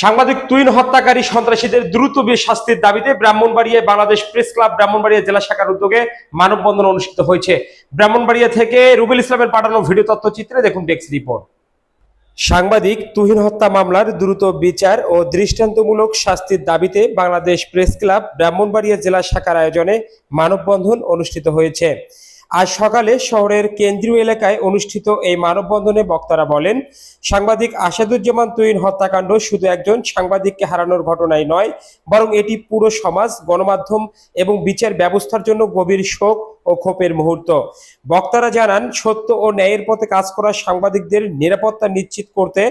সাংবাদিক তুইন হত্যাকারী সন্ত্রাসীদের দ্রুত শাস্তির দাবিতে ব্রাহ্মণবাড়িয়ায় বাংলাদেশ প্রেস ক্লাব ব্রাহ্মণবাড়িয়া জেলা শাখার উদ্যোগে মানববন্ধন অনুষ্ঠিত হয়েছে। ব্রাহ্মণবাড়িয়া থেকে রুবেল ইসলামের পাঠানো ভিডিও তথ্যচিত্রে দেখুন ডেস্ক রিপোর্ট। সাংবাদিক তুহিন হত্যা মামলার দ্রুত বিচার ও দৃষ্টান্তমূলক শাস্তির দাবিতে বাংলাদেশ প্রেস ক্লাব ব্রাহ্মণবাড়িয়া জেলা শাখার আয়োজনে মানববন্ধন অনুষ্ঠিত হয়েছে। আজ সকালে শহরের কেন্দ্রীয় এলাকায় অনুষ্ঠিত এই মানববন্ধনে বক্তারা বলেন, সাংবাদিক আসাদুজ্জামান তুইন হত্যাকাণ্ড শুধু একজন সাংবাদিককে হারানোর ঘটনাই নয়, বরং এটি পুরো সমাজ, গণমাধ্যম এবং বিচার ব্যবস্থার জন্য গভীর শোক ও ক্ষোভের মুহূর্ত। বক্তারা জানান, সত্য ও ন্যায়ের পথে কাজ করা সাংবাদিকদের নিরাপত্তা নিশ্চিত করতে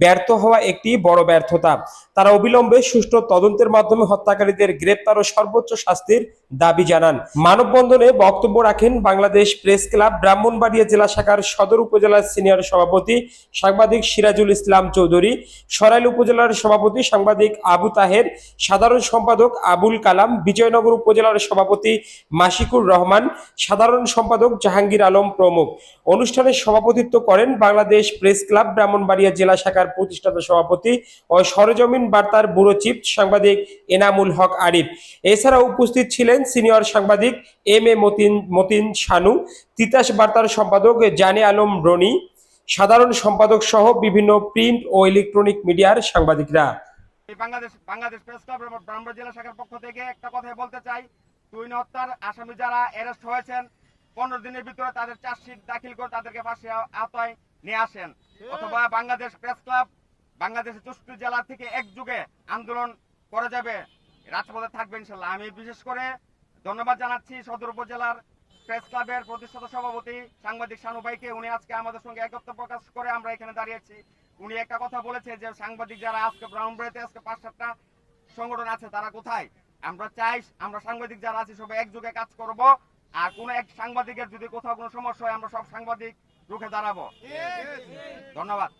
ব্যর্থ হওয়া একটি বড় ব্যর্থতা। তারা অবিলম্বে সুষ্ঠু তদন্তের মাধ্যমে হত্যাকারীদের গ্রেপ্তার ও সর্বোচ্চ শাস্তির দাবি জানান। মানববন্ধনে বক্তব্য রাখেন বাংলাদেশ প্রেস ক্লাব ব্রাহ্মণবাড়িয়া জেলা শাখার সদর উপজেলার সিনিয়র সভাপতি সাংবাদিক সিরাজুল ইসলাম চৌধুরী, সরাইল উপজেলার সভাপতি সাংবাদিক আবু তাহের, সাধারণ সম্পাদক আবুল কালাম, বিজয়নগর উপজেলার সভাপতি মাসিকুর রহমান সাধারণ সম্পাদক জাহাঙ্গীর আলম প্রমুখ। অনুষ্ঠানে সভাপতিত্ব করেন বাংলাদেশ প্রেস ক্লাব ব্রাহ্মণবাড়িয়া জেলা শাখার প্রতিষ্ঠাতা সভাপতি ও সরজমিন বার্তার ব্যুরো চিফ সাংবাদিক এনামুল হক আরিফ। এছাড়া উপস্থিত ছিলেন সিনিয়র সাংবাদিক এম এ মতিন মতিন শানু, তিতাস বার্তার সম্পাদক জানে আলম রনি, সাধারণ সম্পাদক সহ বিভিন্ন প্রিন্ট ও ইলেকট্রনিক মিডিয়ার সাংবাদিকরা। বাংলাদেশ বাংলাদেশ প্রেস ক্লাব ব্রাহ্মণ জেলা শাখার পক্ষ থেকে একটা কথাই বলতে চাই। হত্যার আসামি যারা অ্যারেস্ট হয়েছেন, পনেরো দিনের ভিতরে তাদের চার্জশিট দাখিল করে তাদেরকে আওতায় নিয়ে আসেন। অথবা বাংলাদেশ প্রেস ক্লাব বাংলাদেশের চৌষট্টি জেলা থেকে এক যুগে আন্দোলন করা যাবে। রাজপথে থাকবে ইনশাল্লাহ। আমি বিশেষ করে ধন্যবাদ জানাচ্ছি সদর উপজেলার প্রেস ক্লাবের প্রতিষ্ঠাতা সভাপতি সাংবাদিক শানু ভাইকে। উনি আজকে আমাদের সঙ্গে একত্র প্রকাশ করে আমরা এখানে দাঁড়িয়েছি উনি একটা কথা বলেছে যে সাংবাদিক যারা আজকে ব্রাহ্মণবাড়িতে আজকে পাঁচ সাতটা সংগঠন আছে, তারা কোথায়? আমরা চাই আমরা সাংবাদিক যারা আছি সবাই একযোগে কাজ করব। আর কোন এক সাংবাদিকের যদি কোথাও কোনো সমস্যা হয় আমরা সব সাংবাদিক রুখে দাঁড়াবো। ধন্যবাদ।